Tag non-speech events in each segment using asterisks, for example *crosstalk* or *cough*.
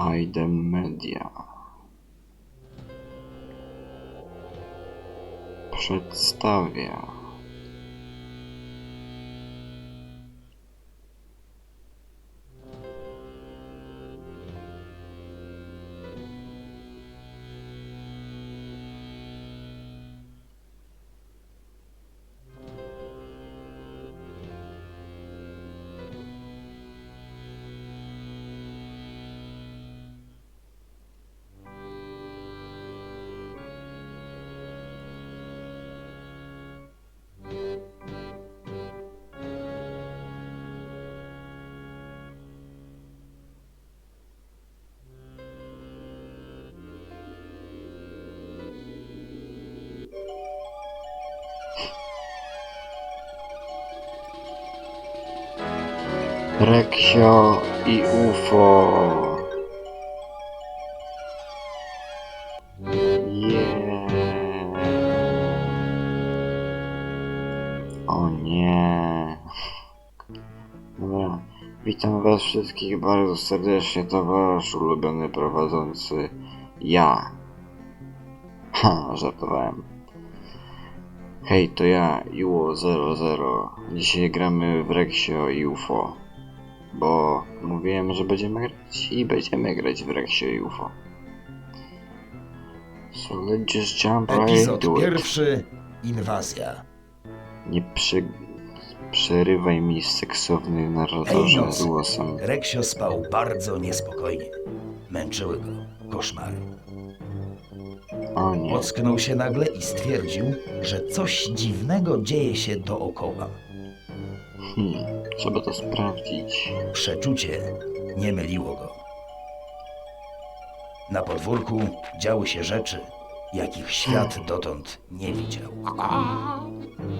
Aidem Media. Przedstawia Reksio i UFO. Yeah. O nie. Dobra. Witam was wszystkich bardzo serdecznie. To wasz ulubiony prowadzący. Ja. Ha, żartowałem. Hej, to ja, Iło00. Dzisiaj gramy w Reksio i UFO. Bo mówiłem, że będziemy grać i będziemy grać w i UFO. So let's just jump right Epizod into it. pierwszy. Inwazja. Nie przy... przerywaj mi seksowny narratorze nocy głosem. Reksio spał bardzo niespokojnie. Męczyły go koszmary. O nie. Ocknął się nagle i stwierdził, że coś dziwnego dzieje się dookoła. Hmm, trzeba to sprawdzić. Przeczucie nie myliło go. Na podwórku działy się rzeczy, jakich świat dotąd nie widział.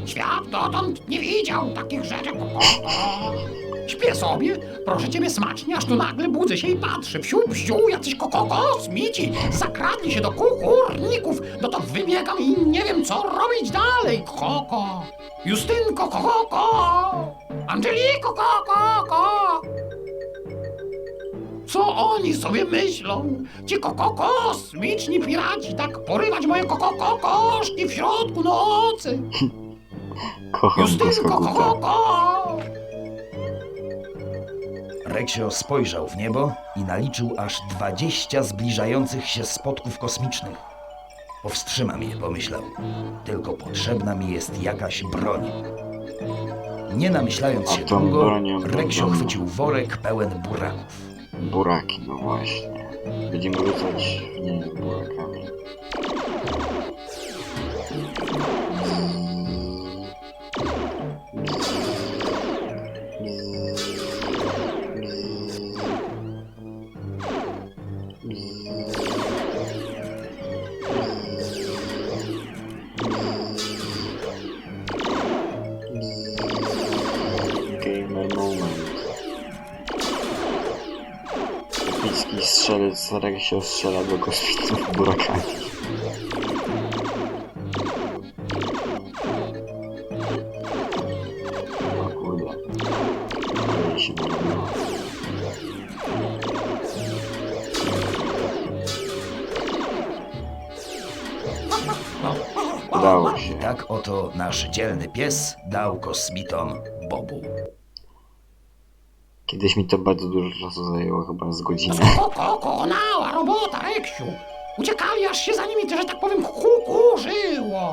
Świat dotąd nie widział takich rzeczy, koko. Śpię sobie, proszę ciebie smacznie, aż tu nagle budzę się i patrzę. Wsiu, wsiu, jacyś koko kosmici zakradli się do kukurników. No to wybiegam i nie wiem, co robić dalej, koko. Justynko, koko. Angeliko, koko. Co oni sobie myślą? Ci koko kosmiczni piraci tak porywać moje koko kokoszki w środku nocy. *laughs* Kocham Justynko, Koskoguta. koko. Reksio spojrzał w niebo i naliczył aż 20 zbliżających się spotków kosmicznych. Powstrzymam je, pomyślał. Tylko potrzebna mi jest jakaś broń. Nie namyślając A się tą długo, bronią Reksio będą- chwycił worek pełen buraków. Buraki, no właśnie. Będziemy rzucać w nie burakami. Strzelec Reksio strzela do kosmitów się *laughs* się. Tak oto nasz dzielny pies dał kosmitom bobu. Kiedyś mi to bardzo dużo czasu zajęło, chyba z godzinę. Koko, *laughs* konała robota, Reksiu. Uciekali, aż się za nimi, że tak powiem, kukurzyło.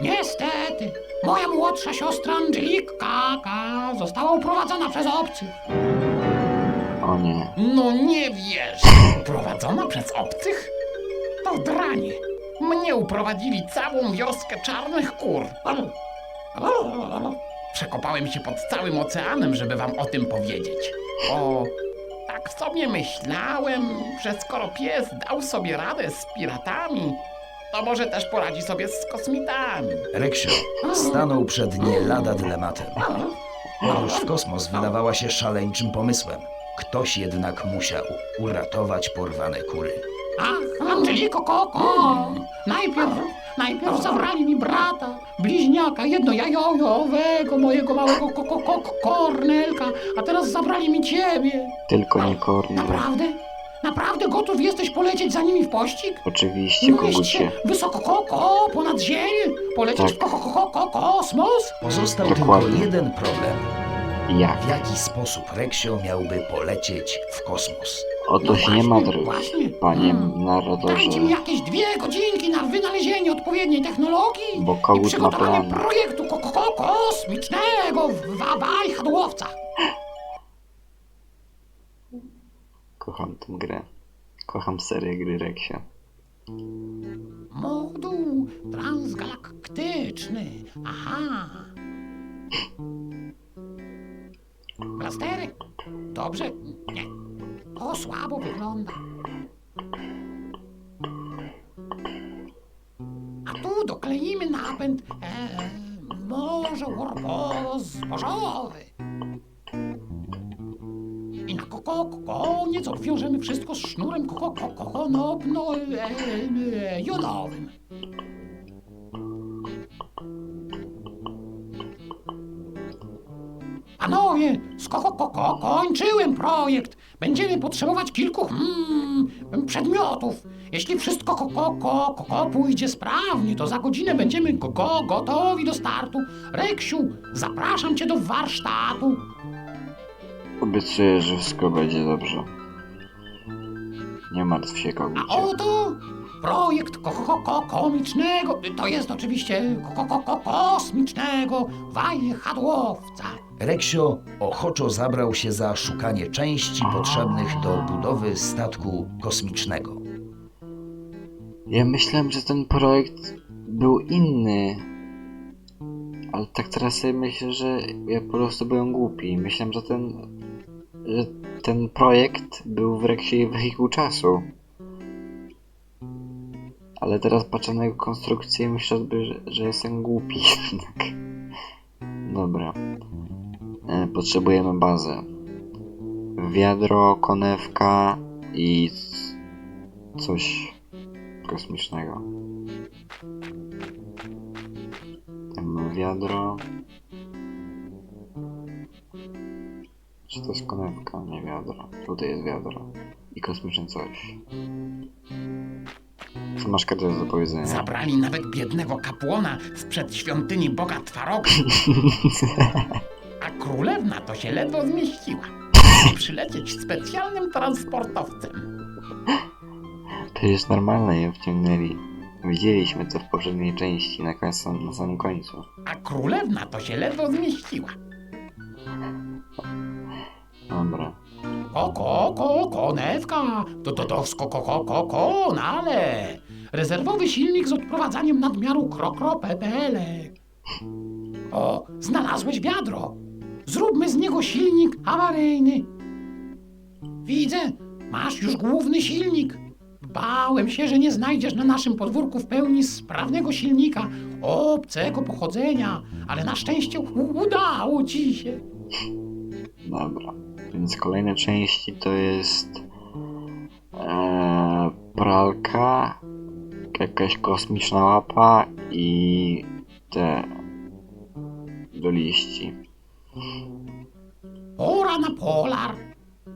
Niestety, moja młodsza siostra Angelika została uprowadzona przez obcych. O nie. No nie wiesz. Prowadzona przez obcych? To dranie. Mnie uprowadzili całą wioskę czarnych kur. Przekopałem się pod całym oceanem, żeby wam o tym powiedzieć. O, tak sobie myślałem, że skoro pies dał sobie radę z piratami, to może też poradzi sobie z kosmitami. Reksio stanął przed nie lada dylematem. Podróż w kosmos wydawała się szaleńczym pomysłem. Ktoś jednak musiał uratować porwane kury. Ach, Angeliko Koko! Najpierw, najpierw zabrali mi brata, bliźniaka, jednojajowego, mojego małego ko- ko- ko- Kornelka, a teraz zabrali mi ciebie. Tylko nie korny. Naprawdę? Naprawdę gotów jesteś polecieć za nimi w pościg? Oczywiście, się kogucie. wysoko koko, ponad ziemię? Polecieć Tak. w ko, ko, ko, ko, kosmos? Pozostał Dokładnie. tylko jeden problem. Jak? W jaki sposób Reksio miałby polecieć w kosmos? Się nie martw, właśnie. panie Hmm. narodorze. Dajcie mi jakieś dwie godzinki na wynalezienie odpowiedniej technologii Bo i kogut ma przygotowanie plan. projektu ko ko ko kosmicznego w wajchadłowca. *laughs* Kocham tę grę. Kocham serię gry Reksia. Moduł transgalaktyczny. Aha. *laughs* Blastery? Dobrze? Nie. To słabo wygląda. A tu dokleimy napęd e, może warpowo-zbożowy. I na koko, koniec obwiążemy wszystko z sznurem koko, koko, no, e, e, jodowym. Panowie, z koko, kończyłem projekt. Będziemy potrzebować kilku hmm, przedmiotów. Jeśli wszystko koko, koko, koko pójdzie sprawnie, to za godzinę będziemy gotowi do startu. Reksiu, zapraszam cię do warsztatu. Obiecuję, że wszystko będzie dobrze. Nie martw się, A kogucie. oto projekt ko- ko- ko- komicznego, to jest oczywiście ko- ko- ko- kosmicznego wajchadłowca. Reksio ochoczo zabrał się za szukanie części potrzebnych do budowy statku kosmicznego. Ja myślałem, że ten projekt był inny. Ale tak teraz sobie myślę, że ja po prostu byłem głupi. Myślałem, że ten. że ten projekt był w reksie wehikuł czasu. Ale teraz patrzę na jego konstrukcję i myślę, że, że jestem głupi *laughs* jednak. Dobra. E, potrzebujemy bazę. Wiadro, konewka i coś kosmicznego. Tam wiadro. Czy to jest konewka? Nie wiadro. Tutaj jest wiadro. I kosmiczne coś. Co masz każdy do powiedzenia? Zabrali nawet biednego kapłana z przedświątyni Boga Twaroga. *laughs* A królewna to się ledwo zmieściła. Musi przylecieć specjalnym transportowcem. To jest normalne, ją wciągnęli. Widzieliśmy to w poprzedniej części, na, końcu, na samym końcu. A królewna to się ledwo zmieściła. Dobra. Koko, ko, konewka, to to to ko, ko, ko, konale. Rezerwowy silnik z odprowadzaniem nadmiaru krokro. O, znalazłeś wiadro. Zróbmy z niego silnik awaryjny. Widzę, masz już główny silnik. Bałem się, że nie znajdziesz na naszym podwórku w pełni sprawnego silnika obcego pochodzenia, ale na szczęście udało ci się. Dobra. Więc kolejne części to jest e, pralka, jakaś kosmiczna łapa i te do liści. Pora na polar.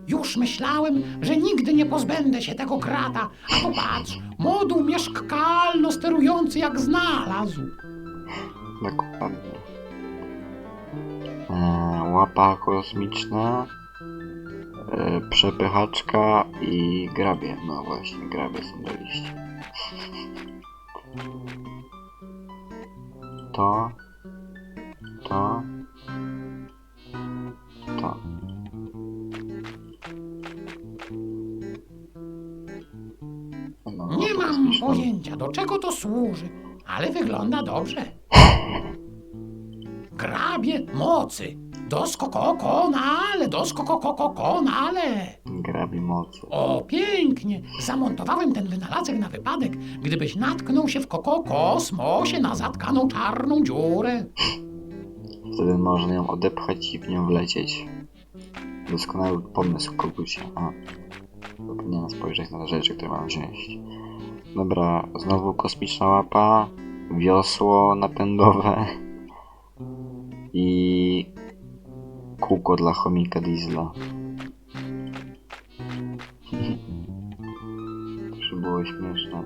Już myślałem, że nigdy nie pozbędę się tego grata, a tu patrz, moduł mieszkalno sterujący jak znalazł. Dokładnie. E, łapa kosmiczna, e, przepychaczka i grabie. No właśnie, grabie są do liści. *laughs* To, to. To służy, ale wygląda dobrze. Grabie mocy. Doskoko konale, doskoko konale. Grabie mocy. O, pięknie! Zamontowałem ten wynalazek na wypadek, gdybyś natknął się w koko kosmosie na zatkaną czarną dziurę. Wtedy można ją odepchać i w nią wlecieć. Doskonały pomysł, kogucie. A, powinienem spojrzeć na te rzeczy, które mam wziąć. Dobra, znowu kosmiczna łapa, wiosło napędowe *laughs* i kółko dla chomika diesla. *laughs* było śmieszne.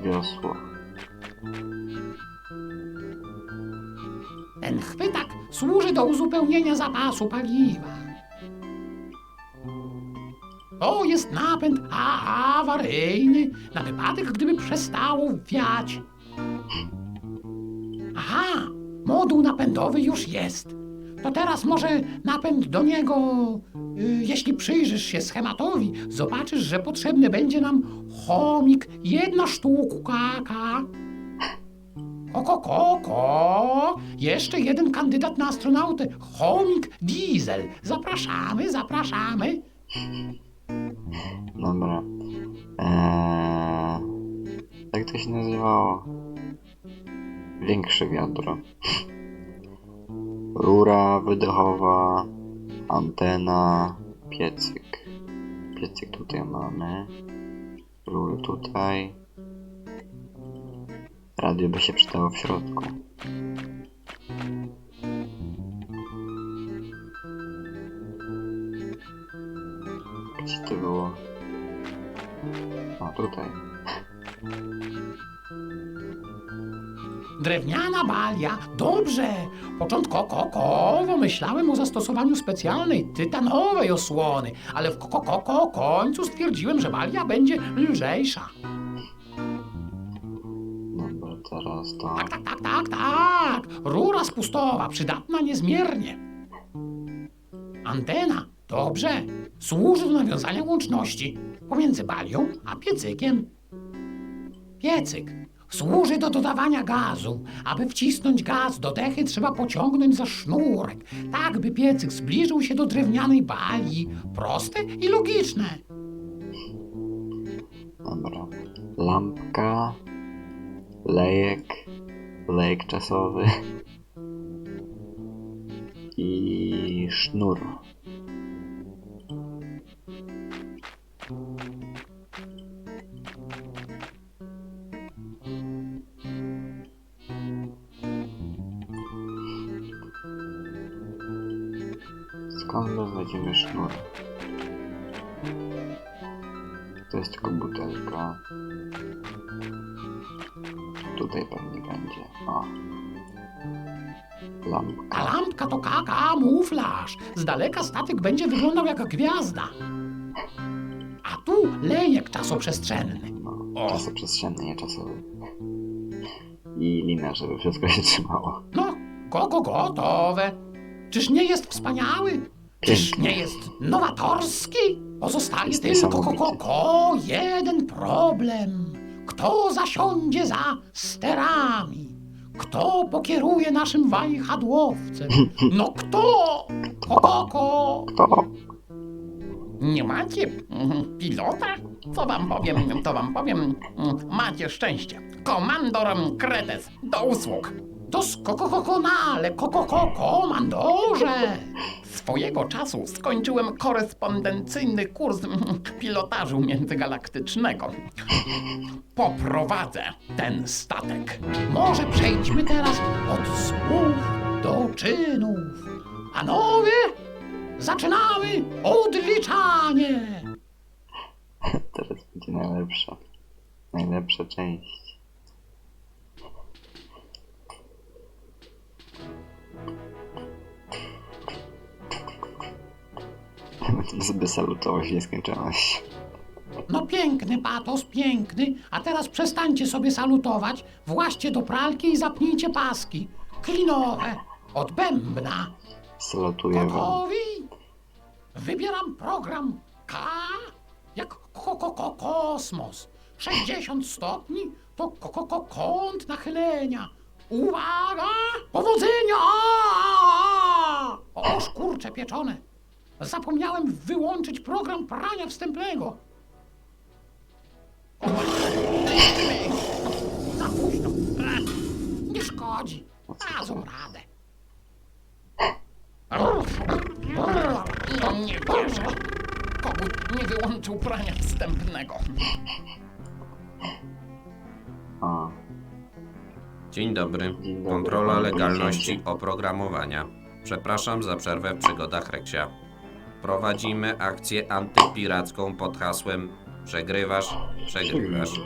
Wiosło. Ten chwytak służy do uzupełnienia zapasu paliwa. To jest napęd a- awaryjny na wypadek, gdyby przestało wiać. Aha, moduł napędowy już jest. To teraz może napęd do niego. y, jeśli przyjrzysz się schematowi, zobaczysz, że potrzebny będzie nam chomik jedna sztuka. Oko, koko! Jeszcze jeden kandydat na astronautę. Chomik Diesel. Zapraszamy, zapraszamy. Dobra. Eee, jak to się nazywało? Większe wiadro. Rura wydechowa, antena, piecyk. Piecyk tutaj mamy. Rury tutaj. Radio by się przydało w środku. Gdzie to było? O, tutaj. Drewniana balia. Dobrze. Początkowo myślałem o zastosowaniu specjalnej tytanowej osłony, ale w koko końcu stwierdziłem, że balia będzie lżejsza. Dobra, teraz to. Tak, tak, tak, tak, tak. Rura spustowa, przydatna niezmiernie. Antena, dobrze, służy do nawiązania łączności pomiędzy balią a piecykiem. Piecyk służy do dodawania gazu. Aby wcisnąć gaz do dechy, trzeba pociągnąć za sznurek, tak by piecyk zbliżył się do drewnianej bali. Proste i logiczne. Dobra. Lampka. Lejek. Lejek czasowy. I sznur. Skąd znajdziemy sznur? To jest tylko butelka. Tutaj pewnie będzie. O. A Lampka. lampka to kamuflaż. Z daleka statek będzie wyglądał jak gwiazda. A tu lejek czasoprzestrzenny. No, czasoprzestrzenny, nie czasowy. I lina, żeby wszystko się trzymało. No, koko gotowe. Czyż nie jest wspaniały? Czyż nie jest nowatorski? Pozostaje tylko niesamowity. koko jeden problem. Kto zasiądzie za sterami? Kto pokieruje naszym wajchadłowcem? No kto? Kokoko! Kto? Nie macie mhm, pilota? Co wam powiem, to wam powiem. mm, Macie szczęście. Komandor Kretes, do usług. Doskonale, koko, komandorze! Swojego czasu skończyłem korespondencyjny kurs *laughs* pilotażu międzygalaktycznego. Poprowadzę ten statek. Może przejdźmy teraz od słów do czynów. Panowie, Zaczynamy odliczanie! *laughs* Teraz będzie najlepsza. Najlepsza część. Sobie salutować w nieskończoność. No piękny patos, piękny, a teraz przestańcie sobie salutować, właście do pralki i zapnijcie paski. Klinowe, od bębna. Salutuję wam. Gotowi? Wybieram program K jak ko ko ko kosmos. 60 stopni to ko ko ko kąt nachylenia. Uwaga! Powodzenia! O kurcze pieczone. Zapomniałem wyłączyć program prania wstępnego. O. Za późno. Ech, Nie szkodzi. Dadzą radę. No nie wierzę. Kogut nie wyłączył prania wstępnego. A, Dzień dobry. Dzień dobry, Kontrola legalności oprogramowania. Przepraszam za przerwę w przygodach Reksia. Prowadzimy akcję antypiracką pod hasłem Przegrywasz, przegrywasz.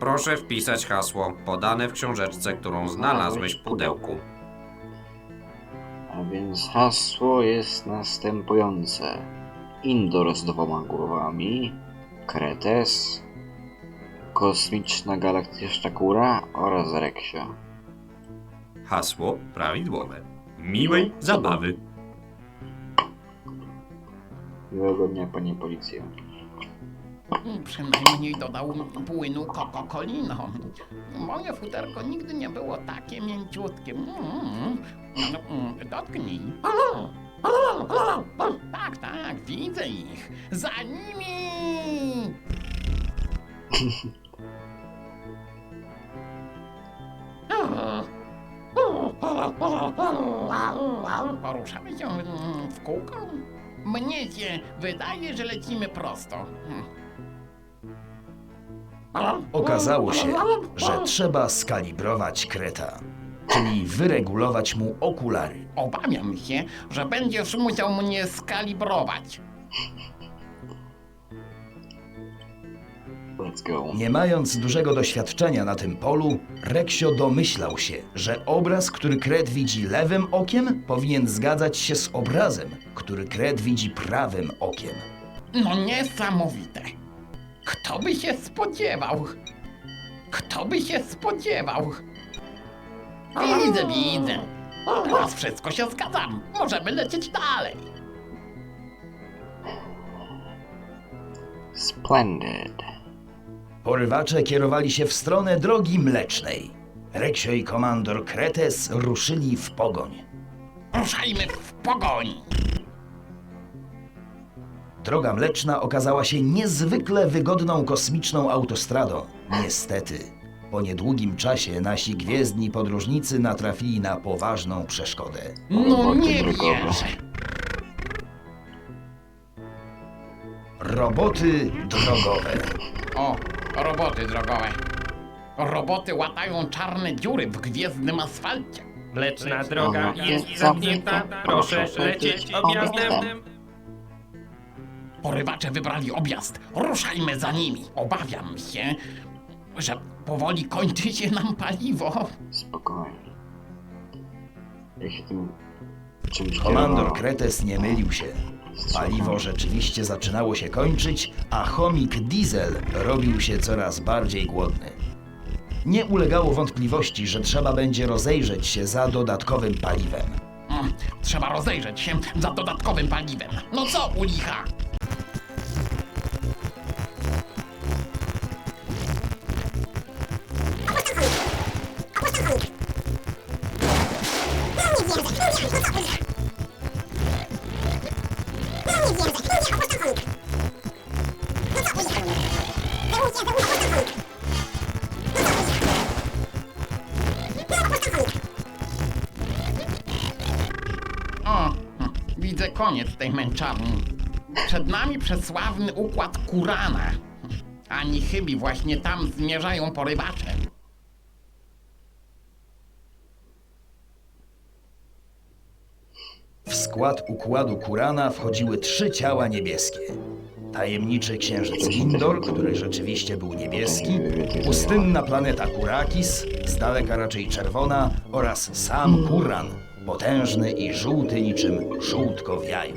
Proszę wpisać hasło podane w książeczce, którą znalazłeś w pudełku. A więc hasło jest następujące. Indor z dwoma głowami, Kretes, kosmiczna galaktyczna kura oraz Reksio. Hasło prawidłowe. Miłej zabawy. Miłego dnia, panie policjo. Przynajmniej dodał płynu kokokolino. Moje futerko nigdy nie było takie mięciutkie. Mm. No, mm, Dotknij. Tak, tak, widzę ich. Za nimi! Poruszamy się mm, w kółko? Mnie się wydaje, że lecimy prosto. Hmm. Okazało się, że trzeba skalibrować kreta, czyli wyregulować mu okulary. Obawiam się, że będziesz musiał mnie skalibrować. Let's go. Nie mając dużego doświadczenia na tym polu, Reksio domyślał się, że obraz, który kret widzi lewym okiem, powinien zgadzać się z obrazem, który kret widzi prawym okiem. No niesamowite. Kto by się spodziewał? Kto by się spodziewał? Widzę, widzę. Teraz wszystko się zgadzam. Możemy lecieć dalej. Splendid. Porywacze kierowali się w stronę drogi mlecznej. Reksio i komandor Kretes ruszyli w pogoń. Ruszajmy w pogoni. Droga mleczna okazała się niezwykle wygodną kosmiczną autostradą. Niestety, po niedługim czasie nasi gwiezdni podróżnicy natrafili na poważną przeszkodę. No nie wierzę. Roboty drogowe. O, roboty drogowe. Roboty łatają czarne dziury w gwiezdnym asfalcie. Mleczna droga Ona jest zamknięta. Proszę Proszę lecieć lecieć objazdem. objazdem. Porywacze wybrali objazd. Ruszajmy za nimi. Obawiam się, że powoli kończy się nam paliwo. Spokojnie. Ja się tym czymś Komandor. Kretes nie mylił się. Paliwo rzeczywiście zaczynało się kończyć, a chomik Diesel robił się coraz bardziej głodny. Nie ulegało wątpliwości, że trzeba będzie rozejrzeć się za dodatkowym paliwem. Mm, Trzeba rozejrzeć się za dodatkowym paliwem. No co u licha? Przesławny układ Kurana. Ani chybi właśnie tam zmierzają porywacze. W skład układu Kurana wchodziły trzy ciała niebieskie. Tajemniczy księżyc Indor, który rzeczywiście był niebieski, pustynna planeta Kurakis, z daleka raczej czerwona, oraz sam Kuran, potężny i żółty niczym żółtko w jaju.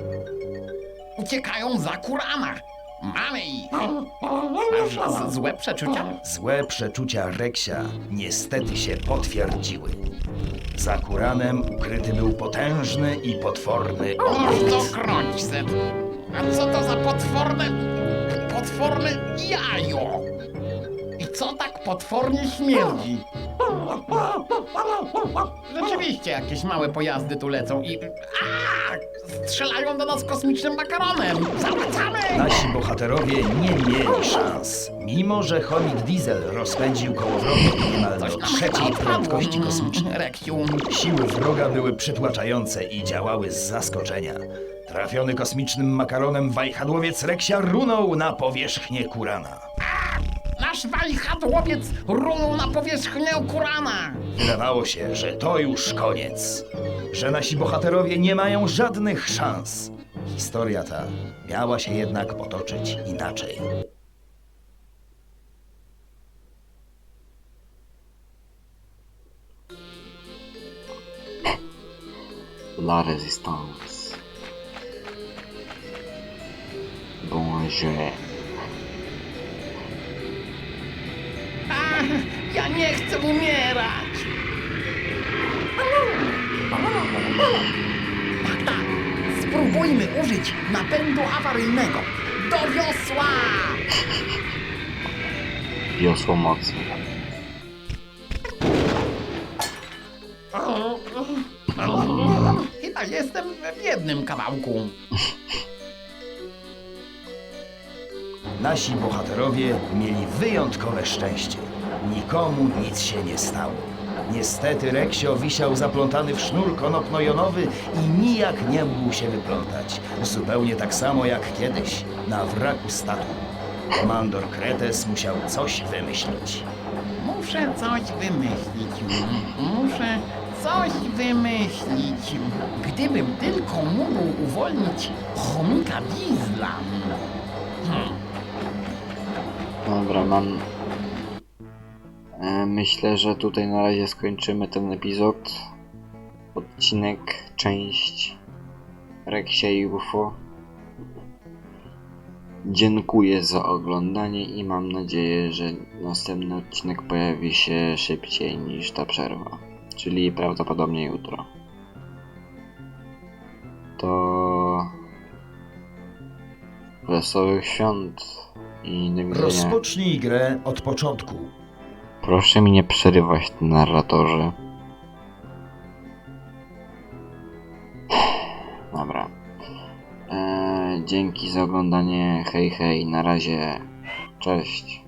Uciekają za Kurana. Mamy ich. Masz złe przeczucia? Złe przeczucia Reksia niestety się potwierdziły. Za Kuranem ukryty był potężny i potworny okrut. to krąćce. A co to za potworne... potworne jajo? I co tak potwornie śmierdzi? Rzeczywiście jakieś małe pojazdy tu lecą i... A! Strzelają do nas kosmicznym makaronem! Zawracamy! Nasi bohaterowie nie mieli szans. Mimo, że chomik Diesel rozpędził kołowrotek niemal Coś do nam trzeciej chyba odpadło. prędkości kosmicznej. Reksiu. Siły wroga były przytłaczające i działały z zaskoczenia. Trafiony kosmicznym makaronem wajchadłowiec Reksia runął na powierzchnię Kurana. Nasz wajchadłowiec runął na powierzchnię Kurana! Wydawało się, że to już koniec. Że nasi bohaterowie nie mają żadnych szans. Historia ta miała się jednak potoczyć inaczej. La Resistance. Bonjour. Ja nie chcę umierać! Tak, tak. Spróbujmy użyć napędu awaryjnego. Do wiosła! Wiosło mocy. Chyba jestem w jednym kawałku. Nasi bohaterowie mieli wyjątkowe szczęście. Nikomu nic się nie stało. Niestety Reksio wisiał zaplątany w sznur konopno-jonowy i nijak nie mógł się wyplątać. Zupełnie tak samo jak kiedyś na wraku statku. Komandor Kretes musiał coś wymyślić. Muszę coś wymyślić. Muszę coś wymyślić. Gdybym tylko mógł uwolnić chomika Diesla. Hmm. Dobra, mam. E, myślę, że tutaj na razie skończymy ten epizod. Odcinek, część Reksia i UFO. Dziękuję za oglądanie i mam nadzieję, że następny odcinek pojawi się szybciej niż ta przerwa. Czyli prawdopodobnie jutro. To. Wesołych świąt i do widzenia. Rozpocznij grę od początku. Proszę mi nie przerywać, narratorze. Dobra. Eee, dzięki za oglądanie. Hej, hej, na razie. Cześć.